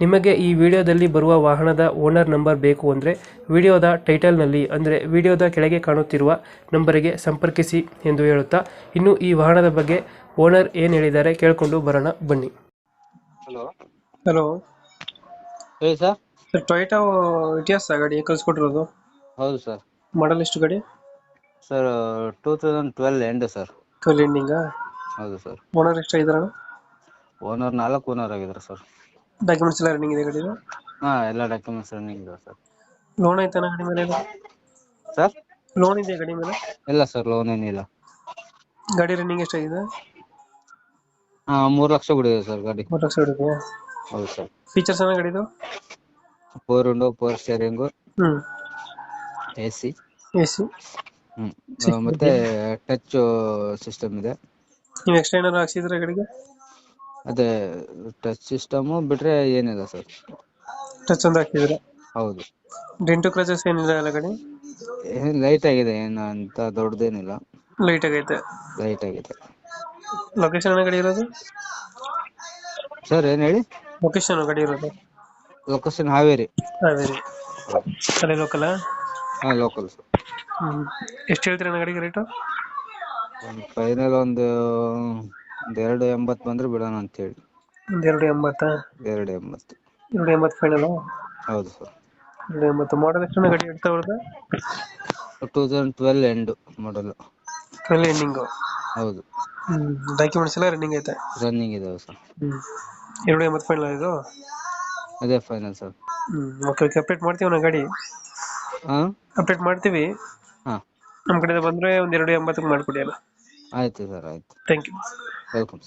ನಿಮಗೆ ಈ ವಿಡಿಯೋದಲ್ಲಿ ಬರುವ ವಾಹನದ ಓನರ್ ನಂಬರ್ ಬೇಕು ಅಂದರೆ ವಿಡಿಯೋದ ಟೈಟಲ್ನಲ್ಲಿ ಅಂದರೆ ವಿಡಿಯೋದ ಕೆಳಗೆ ಕಾಣುತ್ತಿರುವ ನಂಬರಿಗೆ ಸಂಪರ್ಕಿಸಿ ಎಂದು ಹೇಳುತ್ತಾ ಇನ್ನು ಈ ವಾಹನದ ಬಗ್ಗೆ ಓನರ್ ಏನು ಹೇಳಿದ್ದಾರೆ ಕೇಳಿಕೊಂಡು ಬರೋಣ ಬನ್ನಿ. ಹಲೋ. ಹಲೋ. ಹೇಳಿ ಸರ್. ಸರ್ ಟೊಯೋಟಾ ಇತಿಹಾಸ ಗಾಡಿ ಕಳಿಸ್ಕೊಟ್ಟಿರೋದು ಹೌದು ಸರ್. ಮಾಡಲ್ ಎಷ್ಟು ಗಾಡಿ? Sir two thousand twelve end sir. Twelve ಎಂಡಿಂಗಾ ಹೌದು ಸರ್. ಓನರ್ ಎಷ್ಟು ಇದಾರಣ ಓನರ್ ನಾಲ್ಕು ಓನರ್ ಆಗಿದ್ದಾರೆ ಸರ್. ಡಾಕ್ಯುಮೆಂಟ್ಸ್ ಎಲ್ಲ ರನ್ನಿಂಗ್ ಇದೆ ಗಾಡಿ ಹಾ ಎಲ್ಲ ಡಾಕ್ಯುಮೆಂಟ್ಸ್ ರನ್ನಿಂಗ್ ಇದೆ ಸರ್ ಲೋನ್ ಐತಾನ ಗಾಡಿ ಮೇಲೆ ಸರ್ ಲೋನ್ ಇದೆ ಗಾಡಿ ಮೇಲೆ? ಇಲ್ಲ ಸರ್ ಲೋನ್ ಏನಿಲ್ಲ. ಗಾಡಿ ರನ್ನಿಂಗ್ ಎಷ್ಟಾಗಿದೆ? ಆ ಮೂರು ಲಕ್ಷ ಬಿಡಿದೆ ಸರ್ ಗಾಡಿ. ಮೂರು ಲಕ್ಷ ಹಿಡಿದೆಯಾ ಹೌದು ಸರ್ ಫೀಚರ್ಸ್ ಏನೋ ಗಾಡಿದು? Four window four steering hmm. AC AC hmm. C ಹ್ಞೂ ಮತ್ತೆ ಟಚ್ ಸಿಸ್ಟಮ್ ಇದೆ. ನೀವು ಎಕ್ಸ್ಟ್ರಾ ಏನಾದ್ರು ಹಾಕ್ಸಿದ್ರೆ ಗಾಡಿಗೆ? ಅದೇ ಟಚ್ ಸಿಸ್ಟಮ್ ಬಿಟ್ರೆ ಏನಿಲ್ಲ ಸರ್. ಟಚ್ ಒಂದು ಹಾಕಿದ್ರೆ ಹೌದು. ಡೆಂಟು ಕ್ರಚಸ್ ಏನಿಲ್ಲ ಎಲ್ಲ ಕಡೆ? ಏನ್ ಲೈಟ್ ಆಗಿದೆ ಏನು ಅಂತ ದೊಡ್ಡದೇನಿಲ್ಲ. ಲೈಟ್ ಆಗೈತೆ. ಲೈಟ್ ಆಗಿದೆ. ಲೊಕೇಶನ್ ಕಡೆ ಇರೋದು? ಸರ್ ಏನು ಹೇಳಿ? ಲೊಕೇಶನ್ ಕಡೆ ಇರೋದು? ಲೊಕೇಶನ್ ಹಾವೇರಿ. ಹಾವೇರಿ. ಅಲ್ಲೇ ಲೋಕಲ್ ಹಾಂ ಲೋಕಲ್ ಸರ್. ಎಷ್ಟು ಹೇಳ್ತೀರ ನನ್ನ ಗಾಡಿಗೆ ರೇಟು ಒಂದು ಫೈನಲ್ ಒಂದು ಒಂದು ಎರಡು ಎಂಬತ್ತು ಬಂದ್ರೆ ಬಿಡೋಣ ಅಂತ ಹೇಳಿ ಎರಡು ಎಂಬತ್ತಾ? ಎರಡು ಎಂಬತ್ತು. ಎರಡು ಎಂಬತ್ತು ಫೈನಲ್ ಹೌದು ಸರ್. ಎರಡು ಎಂಬತ್ತು. ಮಾಡಲ್ ಎಷ್ಟು ಗಾಡಿ ಎರಡು ಸಾವಿರದ two thousand twelve end model twelve ending ಹೌದು. ಡಾಕ್ಯುಮೆಂಟ್ಸ್ ಎಲ್ಲ ರನ್ನಿಂಗ್ ಐತೆ? ರನ್ನಿಂಗ್ ಇದಾವೆ ಸರ್. ಎರಡು ಎಂಬತ್ತು ಫೈನಲ್ ಇದು? ಅದೇ final sir. Okay okay update ಮಾಡ್ತೀವಿ ನಾವು ಗಾಡಿ. ಹಾಂ ಅಪ್ಡೇಟ್ ಮಾಡ್ತೀವಿ. ಹಾಂ. ನಮ್ಮ ಕಡೆಯಿಂದ ಬಂದರೆ ಒಂದು ಎರಡು ಎಂಬತ್ತಕ್ಕೆ ಮಾಡಿಕೊಡಿ ಅಲ್ಲ. ಆಯಿತು ಸರ್ ಆಯಿತು ಥ್ಯಾಂಕ್ ಯು ವೆಲ್ಕಮ್ ಸರ್